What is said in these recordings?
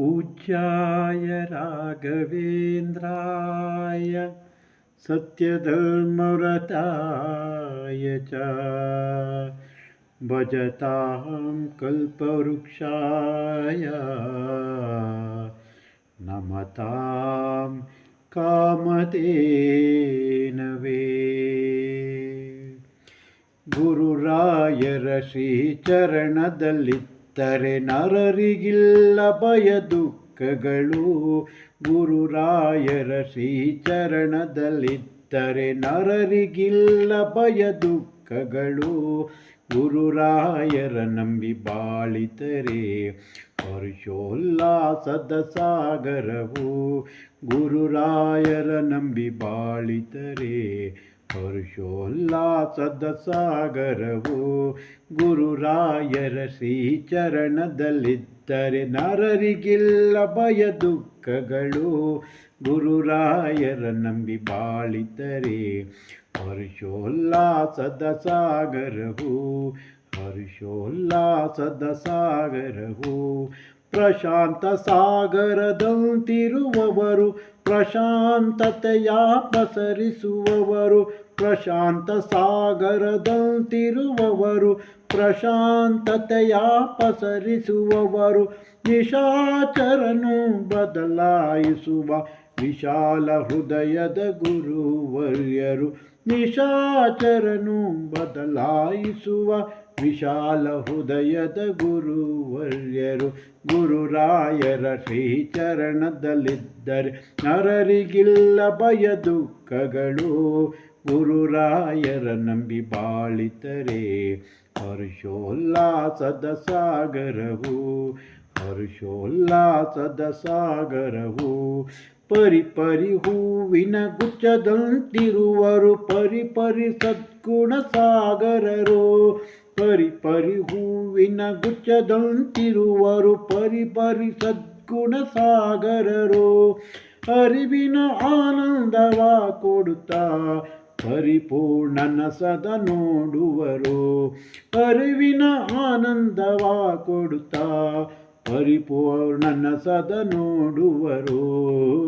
पूज्याय राघवेन्द्राय सत्यधर्मरताय च भजतां कल्पवृक्षाय नमतां कामदेवनवे गुरुरायऋषिचरणदलि ಶ್ರೀಚರಣದಲ್ಲಿತ್ತರೆ ನರರಿಗಿಲ್ಲ ಭಯ ದುಃಖಗಳು. ಗುರುರಾಯರ ಶ್ರೀಚರಣದಲ್ಲಿದ್ದರೆ ನರರಿಗಿಲ್ಲ ಭಯ ದುಃಖಗಳು. ಗುರುರಾಯರ ನಂಬಿ ಬಾಳಿತರೆ ಹರ್ಷೋಲ್ಲಾಸದ ಸಾಗರವು. ಗುರುರಾಯರ ನಂಬಿ ಬಾಳಿತರೆ ಹರ್ಷೋಲ್ಲಾಸದ ಸಾಗರವು ಗುರುರಾಯರ ಶ್ರೀಚರಣದಲ್ಲಿದ್ದರೆ ನರರಿಗಿಲ್ಲ ಭಯ ದುಃಖಗಳು. ಗುರುರಾಯರ ನಂಬಿ ಬಾಳಿದ್ದರೆ ಹರ್ಷೋಲ್ಲಾಸದ ಸಾಗರವು ಹರ್ಷೋಲ್ಲಾಸದ ಸಾಗರವು ಪ್ರಶಾಂತ ಸಾಗರದಂತಿರುವವರು ಪ್ರಶಾಂತತೆಯ ಪಸರಿಸುವವರು ಪ್ರಶಾಂತ ಸಾಗರದಂತಿರುವವರು ಪ್ರಶಾಂತತೆಯ ಪಸರಿಸುವವರು ನಿಶಾಚರನು ಬದಲಾಯಿಸುವ ವಿಶಾಲ ಹೃದಯದ ಗುರುವರ್ಯರು. ನಿಶಾಚರನು ಬದಲಾಯಿಸುವ ವಿಶಾಲ ಹೃದಯದ ಗುರುವರ್ಯರು ಗುರುರಾಯರ ಶ್ರೀಚರಣದಲ್ಲಿದ್ದರೆ ನರರಿಗಿಲ್ಲ ಭಯ ದುಃಖಗಳು. ಗುರುರಾಯರ ನಂಬಿ ಬಾಳಿತರೆ ಹರ್ಷೋಲ್ಲಾಸದ ಸಾಗರವು ಹರ್ಷೋಲ್ಲಾಸದ ಸಾಗರವು. ಪರಿ ಪರಿ ಹೂವಿನ ಗುಚ್ಛದಂತಿರುವರು. ಪರಿ ಪರಿ ಸದ್ಗುಣ ಸಾಗರರು. ಪರಿ ಪರಿ ಹೂವಿನ ಗುಚ್ಛದಂತಿರುವರು. ಪರಿ ಪರಿ ಸದ್ಗುಣ ಸಾಗರರು. ಅರಿವಿನ ಆನಂದವ ಕೊಡುತ್ತಾ ಪರಿಪೂರ್ಣನ ಸದ ನೋಡುವರು. ಅರಿವಿನ ಆನಂದವ ಕೊಡುತ್ತಾ ಪರಿಪೂರ್ಣನ ಸದ ನೋಡುವರು.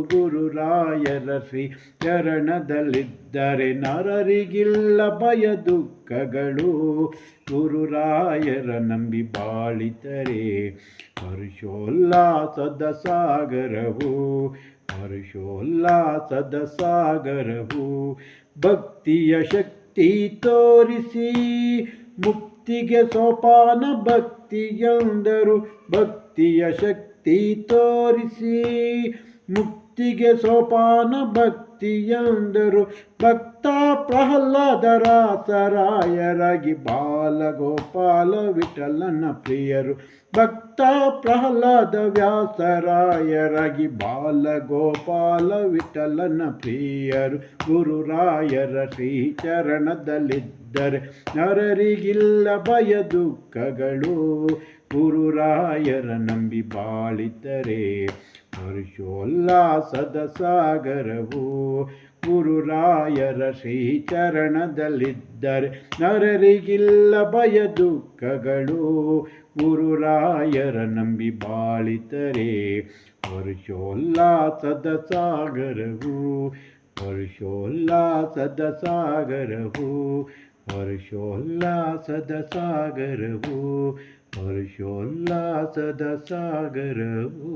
ಗುರುರಾಯರ ಶ್ರೀ ಚರಣದಲ್ಲಿದ್ದರೆ ನರರಿಗಿಲ್ಲ ಭಯ ದುಃಖಗಳು. ಗುರುರಾಯರ ನಂಬಿ ಬಾಳಿತರೆ. ಹರ್ಷೋಲ್ಲಾಸದ ಸಾಗರವು ಹರ್ಷೋಲ್ಲಾಸದ ಸಾಗರವು ಭಕ್ತಿಯ ಶಕ್ತಿ ತೋರಿಸಿ ಮುಕ್ತಿಗೆ ಸೋಪಾನ ಭಕ್ತಿಯೊಂದರು ಭಕ್ತಿಯ ಶಕ್ತಿ ತೋರಿಸಿ. ಮುಕ್ತಿಗೆ ಸೋಪಾನ ಭಕ್ತಿಯಂದರು. ಭಕ್ತ ಪ್ರಹ್ಲಾದರ ಸರಾಯರಾಗಿ ಬಾಲಗೋಪಾಲ ವಿಠಲನ ಪ್ರಿಯರು. ಭಕ್ತ ಪ್ರಹ್ಲಾದ ವ್ಯಾಸರಾಯರಾಗಿ ಬಾಲಗೋಪಾಲ ವಿಠಲನ ಪ್ರಿಯರು. ಗುರುರಾಯರ ಶ್ರೀ ಚರಣದಲ್ಲಿದ್ದರೆ ನರರಿಗಿಲ್ಲ ಭಯ ದುಃಖಗಳು. ಗುರುರಾಯರ ನಂಬಿ ಬಾಳಿತರೆ. ಹರ್ಷೋಲ್ಲಾಸದ ಸಾಗರವು ಗುರುರಾಯರ ಶ್ರೀಚರಣದಲ್ಲಿದ್ದರೆ ನರರಿಗಿಲ್ಲ ಭಯ ದುಃಖಗಳು ಗುರುರಾಯರ ನಂಬಿ ಬಾಳಿತರೆ. ಹರ್ಷೋಲ್ಲಾಸದ ಸಾಗರವು ಹರ್ಷೋಲ್ಲಾಸದ ಸಾಗರವು ಹರ್ಷೋಲ್ಲಾಸದ ಸಾಗರವು ಹರ್ಷೋಲ್ಲಾಸದ ಸಾಗರವು